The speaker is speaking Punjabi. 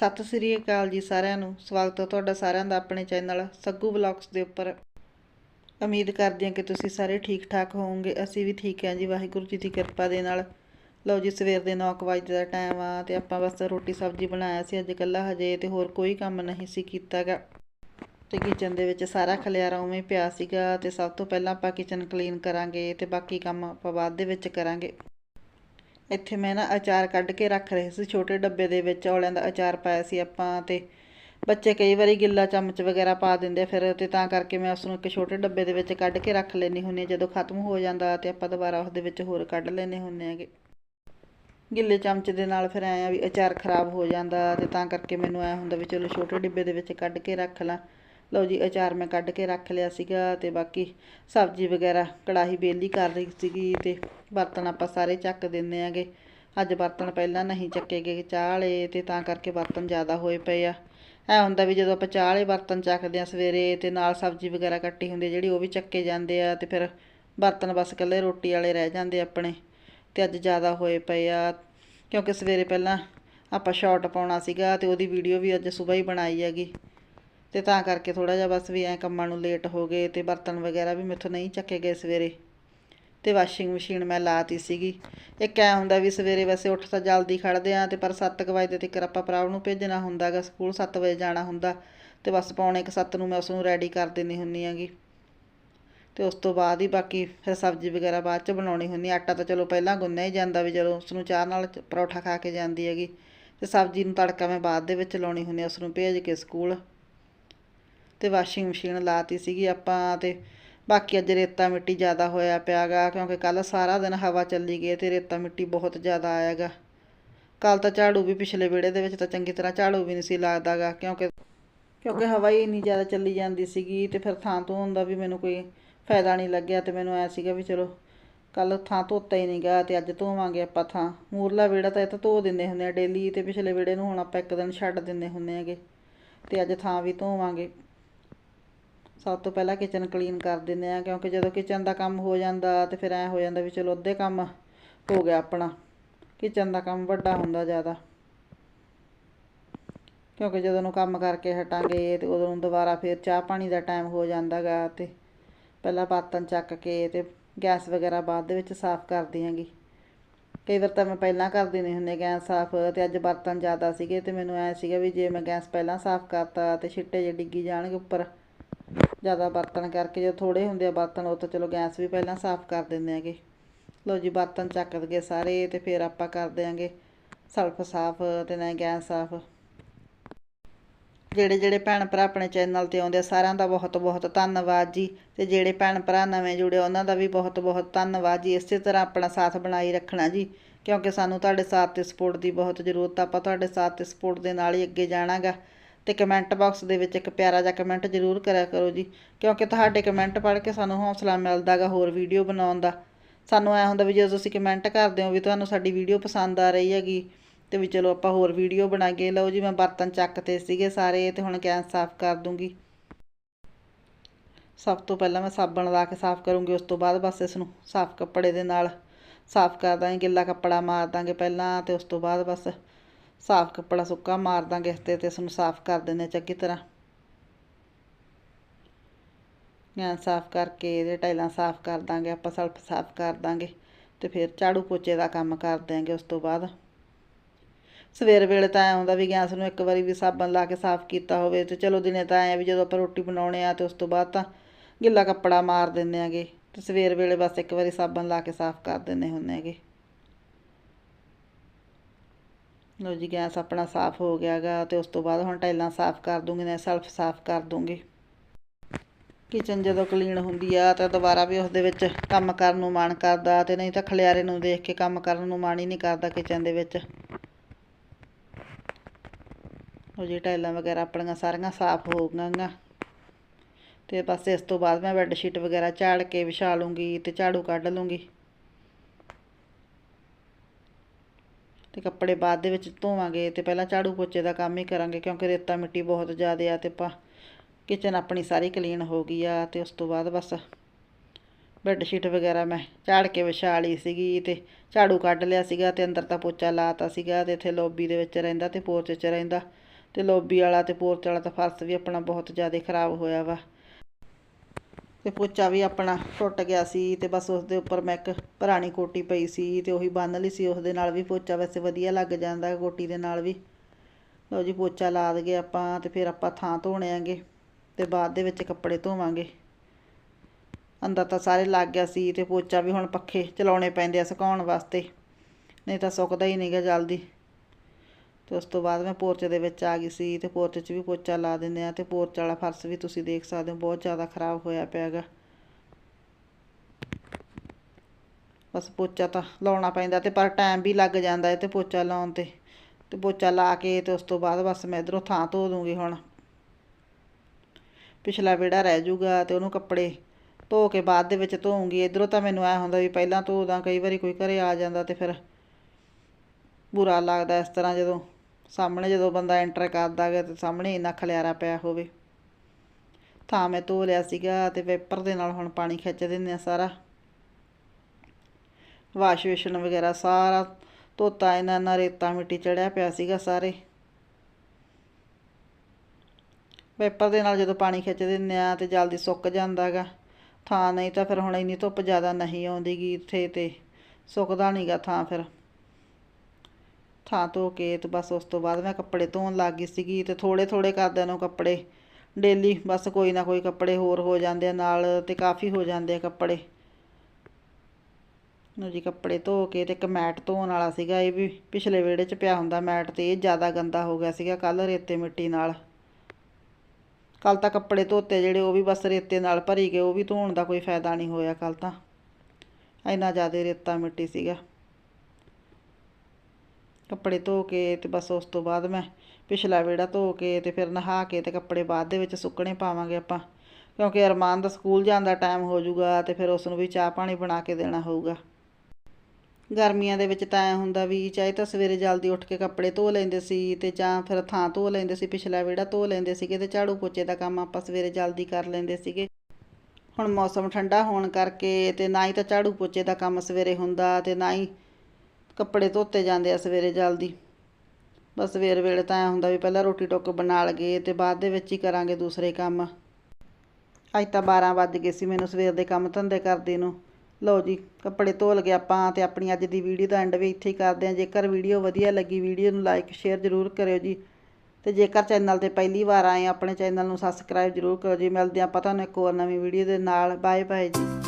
ਸਤਿ ਸ੍ਰੀ ਅਕਾਲ ਜੀ ਸਾਰਿਆਂ ਨੂੰ। ਸਵਾਗਤ ਹੈ ਤੁਹਾਡਾ ਸਾਰਿਆਂ ਦਾ ਆਪਣੇ ਚੈਨਲ ਸੱਗੂ ਵਲੌਗਸ ਦੇ ਉੱਪਰ। ਉਮੀਦ ਕਰਦੇ ਹਾਂ ਕਿ ਤੁਸੀਂ ਸਾਰੇ ਠੀਕ ਠਾਕ ਹੋਵੋਗੇ। ਅਸੀਂ ਵੀ ਠੀਕ ਹਾਂ ਜੀ, ਵਾਹਿਗੁਰੂ ਜੀ ਦੀ ਕਿਰਪਾ ਦੇ ਨਾਲ। ਲਓ ਜੀ, ਸਵੇਰ ਦੇ 9 ਵਜੇ ਦਾ ਟਾਈਮ ਆ ਤੇ ਆਪਾਂ ਬਸ ਰੋਟੀ ਸਬਜ਼ੀ ਬਣਾਇਆ ਸੀ, ਅੱਜ ਕੱਲਾ ਹਜੇ ਤੇ ਹੋਰ ਕੋਈ ਕੰਮ ਨਹੀਂ ਸੀ ਕੀਤਾਗਾ। ਤੇ ਕਿਚਨ ਦੇ ਵਿੱਚ ਸਾਰਾ ਖਲਿਆਰਾ ਉਵੇਂ ਪਿਆ ਸੀਗਾ ਤੇ ਸਭ ਤੋਂ ਪਹਿਲਾਂ ਆਪਾਂ ਕਿਚਨ ਕਲੀਨ ਕਰਾਂਗੇ ਤੇ ਬਾਕੀ ਕੰਮ ਆਪਾਂ ਬਾਅਦ ਦੇ ਵਿੱਚ ਕਰਾਂਗੇ। ਇੱਥੇ ਮੈਂ ਨਾ ਅਚਾਰ ਕੱਢ ਕੇ ਰੱਖ ਰਹੇ ਸੀ, ਛੋਟੇ ਡੱਬੇ ਦੇ ਵਿੱਚ ਔਲਿਆਂ ਦਾ ਅਚਾਰ ਪਾਇਆ ਸੀ ਆਪਾਂ ਤੇ ਬੱਚੇ ਕਈ ਵਾਰੀ ਗਿੱਲਾ ਚਮਚ ਵਗੈਰਾ ਪਾ ਦਿੰਦੇ ਫਿਰ ਤੇ ਤਾਂ ਕਰਕੇ ਮੈਂ ਉਸ ਨੂੰ ਇੱਕ ਛੋਟੇ ਡੱਬੇ ਦੇ ਵਿੱਚ ਕੱਢ ਕੇ ਰੱਖ ਲੈਣੀ ਹੁੰਦੀ ਜਦੋਂ ਖਤਮ ਹੋ ਜਾਂਦਾ ਤੇ ਆਪਾਂ ਦੁਬਾਰਾ ਉਸ ਦੇ ਵਿੱਚ ਹੋਰ ਕੱਢ ਲੈਣੇ ਹੁੰਦੇ ਹੈਗੇ। ਗਿੱਲੇ ਚਮਚ ਦੇ ਨਾਲ ਫਿਰ ਐਂ ਆ ਵੀ ਅਚਾਰ ਖਰਾਬ ਹੋ ਜਾਂਦਾ ਤੇ ਤਾਂ ਕਰਕੇ ਮੈਨੂੰ ਐ ਹੁੰਦਾ ਵੀ ਚਲੋ ਛੋਟੇ ਡੱਬੇ ਦੇ ਵਿੱਚ ਕੱਢ ਕੇ ਰੱਖ ਲਾਂ। ਲਓ ਜੀ, ਅਚਾਰ ਮੈਂ ਕੱਢ ਕੇ ਰੱਖ ਲਿਆ ਸੀਗਾ ਤੇ ਬਾਕੀ ਸਬਜ਼ੀ ਵਗੈਰਾ, ਕੜਾਹੀ ਬੇਲੀ ਕਰ ਰਹੀ ਸੀਗੀ ਤੇ ਬਰਤਨ ਆਪਾਂ ਸਾਰੇ ਚੱਕ ਦਿੰਦੇ ਆਗੇ। ਅੱਜ ਬਰਤਨ ਪਹਿਲਾਂ ਨਹੀਂ ਚੱਕੇ ਗਏ, ਚਾਹ ਵਾਲੇ ਤੇ ਤਾਂ ਕਰਕੇ ਬਰਤਨ ਜ਼ਿਆਦਾ ਹੋਏ ਪਏ ਆ। ਐ ਹੁੰਦਾ ਵੀ ਜਦੋਂ ਆਪਾਂ ਚਾਹ ਵਾਲੇ ਬਰਤਨ ਚੱਕਦੇ ਆ ਸਵੇਰੇ ਤੇ ਨਾਲ ਸਬਜ਼ੀ ਵਗੈਰਾ ਕੱਟੀ ਹੁੰਦੀ ਜਿਹੜੀ ਉਹ ਵੀ ਚੱਕੇ ਜਾਂਦੇ ਆ ਤੇ ਫਿਰ ਬਰਤਨ ਬਸ ਇਕੱਲੇ ਰੋਟੀ ਵਾਲੇ ਰਹਿ ਜਾਂਦੇ ਆਪਣੇ ਤੇ ਅੱਜ ਜ਼ਿਆਦਾ ਹੋਏ ਪਏ ਆ। ਕਿਉਂਕਿ ਸਵੇਰੇ ਪਹਿਲਾਂ ਆਪਾਂ ਸ਼ਾਰਟ ਪਾਉਣਾ ਸੀਗਾ ਤੇ ਉਹਦੀ ਵੀਡੀਓ ਵੀ ਅੱਜ ਸਵੇਰ ਹੀ ਬਣਾਈ ਹੈਗੀ। ਤੇ ਤਾਂ ਕਰਕੇ ਥੋੜਾ ਜਿਹਾ ਬਸ ਵੀ ਐ ਕੰਮਾਂ ਨੂੰ ਲੇਟ ਹੋ ਗਏ ਤੇ ਬਰਤਨ ਵਗੈਰਾ ਵੀ ਮੈਥੋਂ ਨਹੀਂ ਚੱਕੇ ਗਏ ਸਵੇਰੇ। ਤੇ ਵਾਸ਼ਿੰਗ ਮਸ਼ੀਨ ਮੈਂ ਲਾਤੀ ਸੀਗੀ। ਇੱਕ ਐ ਹੁੰਦਾ ਵੀ ਸਵੇਰੇ ਵੈਸੇ ਉੱਠ ਤਾਂ ਜਲਦੀ ਖੜਦੇ ਆ ਤੇ ਪਰ 7 ਵਜੇ ਤੱਕ ਆਪਾਂ ਭਰਾਵ ਨੂੰ ਭੇਜਣਾ ਹੁੰਦਾਗਾ, ਸਕੂਲ 7 ਵਜੇ ਜਾਣਾ ਹੁੰਦਾ। ਤੇ ਬਸ ਪੌਣੇ 7 ਨੂੰ ਮੈਂ ਉਸ ਨੂੰ ਰੈਡੀ ਕਰ ਦਿੰਦੀ ਹੁੰਨੀ ਆਗੀ ਤੇ ਉਸ ਤੋਂ ਬਾਅਦ ਹੀ ਬਾਕੀ ਫਿਰ ਸਬਜ਼ੀ ਵਗੈਰਾ ਬਾਅਦ ਚ ਬਣਾਉਣੀ ਹੁੰਦੀ ਆਟਾ ਤਾਂ ਚਲੋ ਪਹਿਲਾਂ ਗੁੰਨਿਆ ਹੀ ਜਾਂਦਾ ਵੀ ਜਦੋਂ ਉਸ ਨੂੰ ਚਾਹ ਨਾਲ ਪਰੌਠਾ ਖਾ ਕੇ ਜਾਂਦੀ ਹੈਗੀ। ਤੇ ਸਬਜ਼ੀ ਨੂੰ ਤੜਕਾ ਮੈਂ ਬਾਅਦ ਦੇ ਵਿੱਚ ਲਾਉਣੀ ਹੁੰਦੀ ਉਸ ਨੂੰ ਭੇਜ ਕੇ ਸਕੂਲ। ਤੇ ਵਾਸ਼ਿੰਗ ਮਸ਼ੀਨ ਲਾਤੀ ਸੀਗੀ ਆਪਾਂ ਤੇ ਬਾਕੀ ਅੱਜ ਰੇਤਾ ਮਿੱਟੀ ਜ਼ਿਆਦਾ ਹੋਇਆ ਪਿਆਗਾ ਕਿਉਂਕਿ ਕੱਲ ਸਾਰਾ ਦਿਨ ਹਵਾ ਚੱਲੀ ਗਈ ਤੇ ਰੇਤਾ ਮਿੱਟੀ ਬਹੁਤ ਜ਼ਿਆਦਾ ਆਇਆਗਾ। ਕੱਲ ਤਾਂ ਝਾੜੂ ਵੀ ਪਿਛਲੇ ਵਿਹੜੇ ਦੇ ਵਿੱਚ ਤਾਂ ਚੰਗੀ ਤਰ੍ਹਾਂ ਝਾੜੂ ਵੀ ਨਹੀਂ ਸੀ ਲੱਗਦਾਗਾ ਕਿਉਂਕਿ ਕਿਉਂਕਿ ਹਵਾ ਹੀ ਇੰਨੀ ਜ਼ਿਆਦਾ ਚੱਲੀ ਜਾਂਦੀ ਸੀਗੀ ਤੇ ਫਿਰ ਥਾਂ ਧੋਣ ਦਾ ਵੀ ਮੈਨੂੰ ਕੋਈ ਫਾਇਦਾ ਨਹੀਂ ਲੱਗਿਆ ਤੇ ਮੈਨੂੰ ਐ ਸੀਗਾ ਵੀ ਚਲੋ ਕੱਲ ਥਾਂ ਧੋਤਾ ਹੀ ਨਹੀਂਗਾ ਤੇ ਅੱਜ ਧੋਵਾਂਗੇ ਆਪਾਂ ਥਾਂ। ਮੂਰਲਾ ਵਿਹੜਾ ਤਾਂ ਇਹ ਤਾਂ ਧੋ ਦਿੰਦੇ ਹੁੰਦੇ ਆ, ਡੇਲੀ ਤੇ ਪਿਛਲੇ ਵਿਹੜੇ ਨੂੰ ਹੁਣ ਆਪਾਂ ਇੱਕ ਦਿਨ ਛੱਡ ਦਿੰਦੇ ਹੁੰਦੇ ਹੈਗੇ। ਤੇ ਅੱਜ ਥਾਂ ਵੀ ਧੋਵਾਂਗੇ। ਸਭ ਤੋਂ ਪਹਿਲਾਂ ਕਿਚਨ ਕਲੀਨ ਕਰ ਦਿੰਦੇ ਆ ਕਿਉਂਕਿ ਜਦੋਂ ਕਿਚਨ ਦਾ ਕੰਮ ਹੋ ਜਾਂਦਾ ਤੇ ਫਿਰ ਐ ਹੋ ਜਾਂਦਾ ਵੀ ਚਲੋ ਅੱਧੇ ਕੰਮ ਹੋ ਗਿਆ ਆਪਣਾ। ਕਿਚਨ ਦਾ ਕੰਮ ਵੱਡਾ ਹੁੰਦਾ ਜ਼ਿਆਦਾ। ਕਿਉਂਕਿ ਜਦੋਂ ਨੂੰ ਕੰਮ ਕਰਕੇ ਹਟਾਂਗੇ ਤੇ ਉਦੋਂ ਨੂੰ ਦੁਬਾਰਾ ਫਿਰ ਚਾਹ ਪਾਣੀ ਦਾ ਟਾਈਮ ਹੋ ਜਾਂਦਾਗਾ ਤੇ ਪਹਿਲਾਂ ਬਰਤਨ ਚੱਕ ਕੇ ਤੇ ਗੈਸ ਵਗੈਰਾ ਬਾਅਦ ਦੇ ਵਿੱਚ ਸਾਫ਼ ਕਰਦੀ ਆਂਗੀ ਕਈ ਵਾਰ ਤਾਂ ਮੈਂ ਪਹਿਲਾਂ ਕਰ ਦਿੰਦੀ ਹੁੰਦੇ ਗੈਸ ਸਾਫ਼ ਤੇ ਅੱਜ ਬਰਤਨ ਜ਼ਿਆਦਾ ਸੀਗੇ ਤੇ ਮੈਨੂੰ ਐ ਸੀਗਾ ਵੀ ਜੇ ਮੈਂ ਗੈਸ ਪਹਿਲਾਂ ਸਾਫ਼ ਕਰਤਾ ਤੇ ਛਿੱਟੇ ਜੇ ਡਿੱਗੀ ਜਾਣਗੇ ਉੱਪਰ ਜ਼ਿਆਦਾ ਬਰਤਨ ਕਰਕੇ ਜੇ ਥੋੜੇ ਹੁੰਦੇ ਆ ਬਰਤਨ, ਉਹ ਤਾਂ ਚਲੋ ਗੈਸ ਵੀ ਪਹਿਲਾਂ ਸਾਫ਼ ਕਰ ਦਿੰਦੇ ਆਗੇ ਲਓ ਜੀ, ਬਰਤਨ ਚੱਕ ਦਗੇ ਸਾਰੇ ਤੇ ਫਿਰ ਆਪਾਂ ਕਰ ਦਿਆਂਗੇ ਸਲਫ ਸਾਫ਼ ਤੇ ਨਾ ਗੈਸ ਸਾਫ਼। ਜਿਹੜੇ ਜਿਹੜੇ ਭੈਣ ਭਰਾ ਆਪਣੇ ਚੈਨਲ ਤੇ ਆਉਂਦੇ ਆ, ਸਾਰਿਆਂ ਦਾ ਬਹੁਤ ਬਹੁਤ ਧੰਨਵਾਦ ਜੀ। ਤੇ ਜਿਹੜੇ ਭੈਣ ਭਰਾ ਨਵੇਂ ਜੁੜੇ, ਉਹਨਾਂ ਦਾ ਵੀ ਬਹੁਤ ਬਹੁਤ ਧੰਨਵਾਦ ਜੀ। ਇਸੇ ਤਰ੍ਹਾਂ ਆਪਣਾ ਸਾਥ ਬਣਾਈ ਰੱਖਣਾ ਜੀ। ਕਿਉਂਕਿ ਸਾਨੂੰ ਤੁਹਾਡੇ ਸਾਥ ਤੇ ਸਪੋਰਟ ਦੀ ਬਹੁਤ ਜ਼ਰੂਰਤ ਆ। ਆਪਾਂ ਤੁਹਾਡੇ ਸਾਥ ਤੇ ਸਪੋਰਟ ਦੇ ਨਾਲ ਹੀ ਅੱਗੇ ਜਾਣਾਗਾ। ਤੇ ਕਮੈਂਟ ਬਾਕਸ ਦੇ ਵਿੱਚ ਇੱਕ ਪਿਆਰਾ ਜਿਹਾ ਕਮੈਂਟ ਜ਼ਰੂਰ ਕਰਿਆ ਕਰੋ ਜੀ, ਕਿਉਂਕਿ ਤੁਹਾਡੇ ਕਮੈਂਟ ਪੜ੍ਹ ਕੇ ਸਾਨੂੰ ਹੌਸਲਾ ਮਿਲਦਾਗਾ ਹੋਰ ਵੀਡੀਓ ਬਣਾਉਣ ਦਾ। ਸਾਨੂੰ ਐ ਹੁੰਦਾ ਵੀ ਜਦੋਂ ਤੁਸੀਂ ਕਮੈਂਟ ਕਰਦੇ ਹੋ ਵੀ ਤੁਹਾਨੂੰ ਸਾਡੀ ਵੀਡੀਓ ਪਸੰਦ ਆ ਰਹੀ ਹੈਗੀ, ਤੇ ਵੀ ਚਲੋ ਆਪਾਂ ਹੋਰ ਵੀਡੀਓ ਬਣਾਗੇ ਲਓ ਜੀ ਮੈਂ ਬਰਤਨ ਚੱਕਤੇ ਸੀਗੇ ਸਾਰੇ, ਤੇ ਹੁਣ ਗੈਸ ਸਾਫ਼ ਕਰ ਦੂੰਗੀ। ਸਭ ਤੋਂ ਪਹਿਲਾਂ ਮੈਂ ਸਾਬਣ ਲਾ ਕੇ ਸਾਫ਼ ਕਰੂੰਗੀ, ਉਸ ਤੋਂ ਬਾਅਦ ਬਸ ਇਸ ਨੂੰ ਸਾਫ਼ ਕੱਪੜੇ ਦੇ ਨਾਲ ਸਾਫ਼ ਕਰ ਦਾਂਗੇ, ਗਿੱਲਾ ਕੱਪੜਾ ਮਾਰ ਦਾਂਗੇ ਪਹਿਲਾਂ, ਤੇ ਉਸ ਤੋਂ ਬਾਅਦ ਬਸ ਸਾਫ਼ ਕੱਪੜਾ ਸੁੱਕਾ ਮਾਰ ਦਾਂਗੇ ਤੇ ਤੇ ਇਸ ਨੂੰ ਸਾਫ਼ ਕਰ ਦਿੰਦੇ ਚੰਗੀ ਤਰ੍ਹਾਂ। ਗੈਸ ਸਾਫ਼ ਕਰਕੇ ਇਹਦੇ ਟਾਈਲਾਂ ਸਾਫ਼ ਕਰ ਦਾਂਗੇ, ਆਪਾਂ ਸਲਫ ਸਾਫ਼ ਕਰ ਦਾਂਗੇ ਤੇ ਫਿਰ ਝਾੜੂ ਪੋਚੇ ਦਾ ਕੰਮ ਕਰ ਦਿਆਂਗੇ ਉਸ ਤੋਂ ਬਾਅਦ। ਸਵੇਰ ਵੇਲੇ ਤਾਂ ਐ ਹੁੰਦਾ ਵੀ ਗੈਸ ਨੂੰ ਇੱਕ ਵਾਰੀ ਵੀ ਸਾਬਣ ਲਾ ਕੇ ਸਾਫ਼ ਕੀਤਾ ਹੋਵੇ ਤੇ ਚਲੋ ਦਿਨੇ ਤਾਂ ਐ ਵੀ ਜਦੋਂ ਆਪਾਂ ਰੋਟੀ ਬਣਾਉਣੇ ਆ ਤੇ ਉਸ ਤੋਂ ਬਾਅਦ ਤਾਂ ਗਿੱਲਾ ਕੱਪੜਾ ਮਾਰ ਦਿੰਦੇ ਆਗੇ ਤੇ ਸਵੇਰ ਵੇਲੇ ਬਸ ਇੱਕ ਵਾਰੀ ਸਾਬਣ ਲਾ ਕੇ ਸਾਫ਼ ਕਰ ਦਿੰਦੇ ਹੁੰਦੇ ਆਗੇ। ਲੋ ਜੀ, ਗੈਸ ਆਪਣਾ ਸਾਫ਼ ਹੋ ਗਿਆਗਾ ਤੇ ਉਸ ਤੋਂ ਬਾਅਦ ਹੁਣ ਟਾਈਲਾਂ ਸਾਫ਼ ਕਰ ਦੂੰਗੀ ਨਾ ਸਲਫ ਸਾਫ਼ ਕਰ ਦੂੰਗੀ। ਕਿਚਨ ਜਦੋਂ ਕਲੀਨ ਹੁੰਦੀ ਆ ਤਾਂ ਦੁਬਾਰਾ ਵੀ ਉਸ ਦੇ ਵਿੱਚ ਕੰਮ ਕਰਨ ਨੂੰ ਮਨ ਕਰਦਾ ਤੇ ਨਹੀਂ ਤਾਂ ਖਲਿਆਰੇ ਨੂੰ ਦੇਖ ਕੇ ਕੰਮ ਕਰਨ ਨੂੰ ਮਨ ਹੀ ਨਹੀਂ ਕਰਦਾ ਕਿਚਨ ਦੇ ਵਿੱਚ। ਉਹ ਜੀ ਟਾਈਲਾਂ ਵਗੈਰਾ ਆਪਣੀਆਂ ਸਾਰੀਆਂ ਸਾਫ਼ ਹੋ ਗਈਆਂ ਤੇ ਬਸ ਇਸ ਤੋਂ ਬਾਅਦ ਮੈਂ ਬੈੱਡ ਸ਼ੀਟ ਵਗੈਰਾ ਝਾੜ ਕੇ ਵਿਛਾ ਲੂੰਗੀ ਤੇ ਝਾੜੂ ਕੱਢ ਲੂੰਗੀ। ਅਤੇ ਕੱਪੜੇ ਬਾਅਦ ਦੇ ਵਿੱਚ ਧੋਵਾਂਗੇ ਅਤੇ ਪਹਿਲਾਂ ਝਾੜੂ ਪੋਚੇ ਦਾ ਕੰਮ ਹੀ ਕਰਾਂਗੇ ਕਿਉਂਕਿ ਰੇਤਾ ਮਿੱਟੀ ਬਹੁਤ ਜ਼ਿਆਦਾ ਆ ਅਤੇ ਆਪਾਂ ਕਿਚਨ ਆਪਣੀ ਸਾਰੀ ਕਲੀਨ ਹੋ ਗਈ ਆ ਅਤੇ ਉਸ ਤੋਂ ਬਾਅਦ ਬਸ ਬੈੱਡ ਸ਼ੀਟ ਵਗੈਰਾ ਮੈਂ ਝਾੜ ਕੇ ਵਿਛਾ ਲਈ ਸੀਗੀ ਤੇ ਝਾੜੂ ਕੱਢ ਲਿਆ ਸੀਗਾ ਤੇ ਅੰਦਰ ਤਾਂ ਪੋਚਾ ਲਾਤਾ ਸੀਗਾ ਤੇ ਇੱਥੇ ਲੋਬੀ ਦੇ ਵਿੱਚ ਰਹਿੰਦਾ ਤੇ ਪੋਰਚ 'ਚ ਰਹਿੰਦਾ ਤੇ ਲੋਬੀ ਵਾਲਾ ਤੇ ਪੋਰਚ ਵਾਲਾ ਤਾਂ ਫਰਸ਼ ਵੀ ਆਪਣਾ ਬਹੁਤ ਜ਼ਿਆਦਾ ਖਰਾਬ ਹੋਇਆ ਵਾ। ਤੇ ਪੋਚਾ ਵੀ ਆਪਣਾ ਟੁੱਟ ਗਿਆ ਸੀ ਤੇ ਬਸ ਉਸ ਦੇ ਉੱਪਰ ਮੈਂ ਇੱਕ ਪੁਰਾਣੀ ਕੋਟੀ ਪਈ ਸੀ ਤੇ ਉਹੀ ਬੰਨ ਲਈ ਸੀ ਉਸ ਦੇ ਨਾਲ ਵੀ ਪੋਚਾ ਵੈਸੇ ਵਧੀਆ ਲੱਗ ਜਾਂਦਾ ਕੋਟੀ ਦੇ ਨਾਲ ਵੀ। ਲਓ ਜੀ, ਪੋਚਾ ਲਾ ਦਗੇ ਆਪਾਂ ਤੇ ਫਿਰ ਆਪਾਂ ਥਾਂ ਧੋਣੇ ਆਂਗੇ ਤੇ ਬਾਅਦ ਦੇ ਵਿੱਚ ਕੱਪੜੇ ਧੋਵਾਂਗੇ। ਅੰਦਰ ਤਾਂ ਸਾਰੇ ਲੱਗ ਗਿਆ ਸੀ ਤੇ ਪੋਚਾ ਵੀ ਹੁਣ ਪੱਖੇ ਚਲਾਉਣੇ ਪੈਂਦੇ ਆ, ਸੁਕਾਉਣ ਵਾਸਤੇ। ਨਹੀਂ ਤਾਂ ਸੁੱਕਦਾ ਹੀ ਨਹੀਂਗਾ ਜਲਦੀ। ਤੇ ਉਸ ਤੋਂ ਬਾਅਦ ਮੈਂ ਪੋਰਚ ਦੇ ਵਿੱਚ ਆ ਗਈ ਸੀ ਤੇ ਪੋਰਚ 'ਚ ਵੀ ਪੋਚਾ ਲਾ ਦਿੰਦੇ ਆ ਤੇ ਪੋਰਚ ਵਾਲਾ ਫਰਸ਼ ਵੀ ਤੁਸੀਂ ਦੇਖ ਸਕਦੇ ਹੋ, ਬਹੁਤ ਜ਼ਿਆਦਾ ਖਰਾਬ ਹੋਇਆ ਪਿਆ ਹੈਗਾ। ਬਸ ਪੋਚਾ ਤਾਂ ਲਾਉਣਾ ਪੈਂਦਾ ਤੇ ਪਰ ਟਾਈਮ ਵੀ ਲੱਗ ਜਾਂਦਾ ਹੈ ਤੇ ਪੋਚਾ ਲਾਉਣ ਤੇ। ਤੇ ਪੋਚਾ ਲਾ ਕੇ ਤੇ ਉਸ ਤੋਂ ਬਾਅਦ ਬਸ ਮੈਂ ਇਧਰੋਂ ਥਾਂ ਧੋ ਦੂੰਗੀ ਹੁਣ। ਪਿਛਲਾ ਵਿਹੜਾ ਰਹਿ ਜਾਊਗਾ ਤੇ ਉਹਨੂੰ ਕੱਪੜੇ ਧੋ ਕੇ ਬਾਅਦ ਦੇ ਵਿੱਚ ਧੋਉਂਗੀ ਇਧਰੋਂ ਤਾਂ ਮੈਨੂੰ ਐ ਹੁੰਦਾ ਵੀ ਪਹਿਲਾਂ ਧੋਦਾ ਕਈ ਵਾਰੀ ਕੋਈ ਘਰੇ ਆ ਜਾਂਦਾ ਤੇ ਫਿਰ ਬੁਰਾ ਲੱਗਦਾ ਇਸ ਤਰ੍ਹਾਂ ਜਦੋਂ ਸਾਹਮਣੇ ਜਦੋਂ ਬੰਦਾ ਐਂਟਰ ਕਰਦਾ ਹੈ ਤੇ ਸਾਹਮਣੇ ਇੰਨਾ ਖਲਿਆਰਾ ਪਿਆ ਹੋਵੇ। ਥਾਂ ਮੈਂ ਧੋ ਲਿਆ ਸੀਗਾ ਤੇ ਪੇਪਰ ਦੇ ਨਾਲ ਹੁਣ ਪਾਣੀ ਖਿੱਚ ਦਿੰਦੇ ਆ ਸਾਰਾ। ਵਾਸ਼ ਵੇਸ਼ਨ ਵਗੈਰਾ ਸਾਰਾ ਧੋਤਾ ਇਹਨਾਂ ਨਾਲ ਰੇਤਾ ਮਿੱਟੀ ਚੜਿਆ ਪਿਆ ਸੀਗਾ ਸਾਰੇ। ਪੇਪਰ ਦੇ ਨਾਲ ਜਦੋਂ ਪਾਣੀ ਖਿੱਚ ਦਿੰਦੇ ਆ ਤੇ ਜਲਦੀ ਸੁੱਕ ਜਾਂਦਾ ਹੈਗਾ ਥਾਂ ਨਹੀਂ ਤਾਂ ਫਿਰ ਹੁਣ ਇੰਨੀ ਧੁੱਪ ਜ਼ਿਆਦਾ ਨਹੀਂ ਆਉਂਦੀਗੀ ਇੱਥੇ ਤੇ। ਸੁੱਕਦਾ ਨਹੀਂਗਾ ਥਾਂ ਫਿਰ। ਥਾਂ ਧੋ ਕੇ ਤੇ ਬਸ ਉਸ ਤੋਂ ਬਾਅਦ ਮੈਂ ਕੱਪੜੇ ਧੋਣ ਲੱਗ ਗਈ ਸੀਗੀ ਤੇ ਥੋੜੇ ਥੋੜੇ ਕਰਦਿਆਂ ਨੂੰ ਕੱਪੜੇ ਡੇਲੀ ਬਸ ਕੋਈ ਨਾ ਕੋਈ ਕੱਪੜੇ ਹੋਰ ਹੋ ਜਾਂਦੇ ਆ, ਨਾਲ ਤੇ ਕਾਫੀ ਹੋ ਜਾਂਦੇ ਆ ਕੱਪੜੇ। ਲਓ ਜੀ ਕੱਪੜੇ ਧੋ ਕੇ ਤੇ ਇੱਕ ਮੈਟ ਧੋਣ ਵਾਲਾ ਸੀਗਾ, ਇਹ ਵੀ ਪਿਛਲੇ ਵਿਹੜੇ 'ਚ ਪਿਆ ਹੁੰਦਾ ਮੈਟ ਤੇ, ਇਹ ਜ਼ਿਆਦਾ ਗੰਦਾ ਹੋ ਗਿਆ ਸੀਗਾ ਕੱਲ ਰੇਤੇ ਮਿੱਟੀ ਨਾਲ। ਕੱਲ ਤਾਂ ਕੱਪੜੇ ਧੋਤੇ ਜਿਹੜੇ ਉਹ ਵੀ ਬਸ ਰੇਤੇ ਨਾਲ ਭਰੀ ਗਏ, ਉਹ ਵੀ ਧੋਣ ਦਾ ਕੋਈ ਫਾਇਦਾ ਨਹੀਂ ਹੋਇਆ ਕੱਲ ਤਾਂ। ਇੰਨਾ ਜ਼ਿਆਦਾ ਰੇਤਾ ਮਿੱਟੀ ਸੀਗਾ। ਕੱਪੜੇ ਧੋ ਕੇ ਤੇ ਬਸ ਉਸ ਤੋਂ ਬਾਅਦ ਮੈਂ ਪਿਛਲਾ ਵਿਹੜਾ ਧੋ ਕੇ ਤੇ ਫਿਰ ਨਹਾ ਕੇ ਤੇ ਕੱਪੜੇ ਬਾਅਦ ਦੇ ਵਿੱਚ ਸੁੱਕਣੇ ਪਾਵਾਂਗੇ ਆਪਾਂ। ਕਿਉਂਕਿ ਅਰਮਾਨ ਦਾ ਸਕੂਲ ਜਾਣ ਦਾ ਟਾਈਮ ਹੋ ਜਾਊਗਾ ਤੇ ਫਿਰ ਉਸ ਨੂੰ ਵੀ ਚਾਹ ਪਾਣੀ ਬਣਾ ਕੇ ਦੇਣਾ ਹੋਊਗਾ। ਗਰਮੀਆਂ ਦੇ ਵਿੱਚ ਤਾਂ ਐ ਹੁੰਦਾ ਵੀ ਚਾਹੇ ਤਾਂ ਸਵੇਰੇ ਜਲਦੀ ਉੱਠ ਕੇ ਕੱਪੜੇ ਧੋ ਲੈਂਦੇ ਸੀ ਤੇ ਜਾਂ ਫਿਰ ਥਾਂ ਧੋ ਲੈਂਦੇ ਸੀ, ਪਿਛਲਾ ਵਿਹੜਾ ਧੋ ਲੈਂਦੇ ਸੀਗੇ ਤੇ ਝਾੜੂ ਪੋਚੇ ਦਾ ਕੰਮ ਆਪਾਂ ਸਵੇਰੇ ਜਲਦੀ ਕਰ ਲੈਂਦੇ ਸੀਗੇ। ਹੁਣ ਮੌਸਮ ਠੰਡਾ ਹੋਣ ਕਰਕੇ ਤੇ ਨਾ ਹੀ ਤਾਂ ਝਾੜੂ ਪੋਚੇ ਦਾ ਕੰਮ ਸਵੇਰੇ ਹੁੰਦਾ ਤੇ ਨਾ ਹੀ ਕੱਪੜੇ ਧੋਤੇ ਜਾਂਦੇ ਆ ਸਵੇਰੇ ਜਲਦੀ। ਬਸ ਸਵੇਰ ਵੇਲੇ ਤਾਂ ਐ ਹੁੰਦਾ ਵੀ ਪਹਿਲਾਂ ਰੋਟੀ ਟੁੱਕ ਬਣਾ ਲਗੇ ਤੇ ਬਾਅਦ ਦੇ ਵਿੱਚ ਹੀ ਕਰਾਂਗੇ ਦੂਸਰੇ ਕੰਮ। ਅੱਜ ਤਾਂ 12 ਵੱਜ ਗਏ ਸੀ ਮੈਨੂੰ ਸਵੇਰ ਦੇ ਕੰਮ ਧੰਦੇ ਕਰਦੇ ਨੂੰ। ਲਓ ਜੀ, ਕੱਪੜੇ ਧੋ ਲਗੇ ਆਪਾਂ ਤੇ ਆਪਣੀ ਅੱਜ ਦੀ ਵੀਡੀਓ ਦਾ ਐਂਡ ਵੀ ਇੱਥੇ ਹੀ ਕਰਦੇ ਹਾਂ। ਜੇਕਰ ਵੀਡੀਓ ਵਧੀਆ ਲੱਗੀ, ਵੀਡੀਓ ਨੂੰ ਲਾਈਕ ਸ਼ੇਅਰ ਜ਼ਰੂਰ ਕਰਿਓ ਜੀ। ਤੇ ਜੇਕਰ ਚੈਨਲ ਤੇ ਪਹਿਲੀ ਵਾਰ ਆਏ ਆਪਣੇ ਚੈਨਲ ਨੂੰ ਸਬਸਕ੍ਰਾਈਬ ਜ਼ਰੂਰ ਕਰੋ ਜੀ। ਮਿਲਦੇ ਆਪਾਂ ਤੁਹਾਨੂੰ ਇੱਕ ਹੋਰ ਨਵੀਂ ਵੀਡੀਓ ਦੇ ਨਾਲ। ਬਾਏ ਬਾਏ ਜੀ।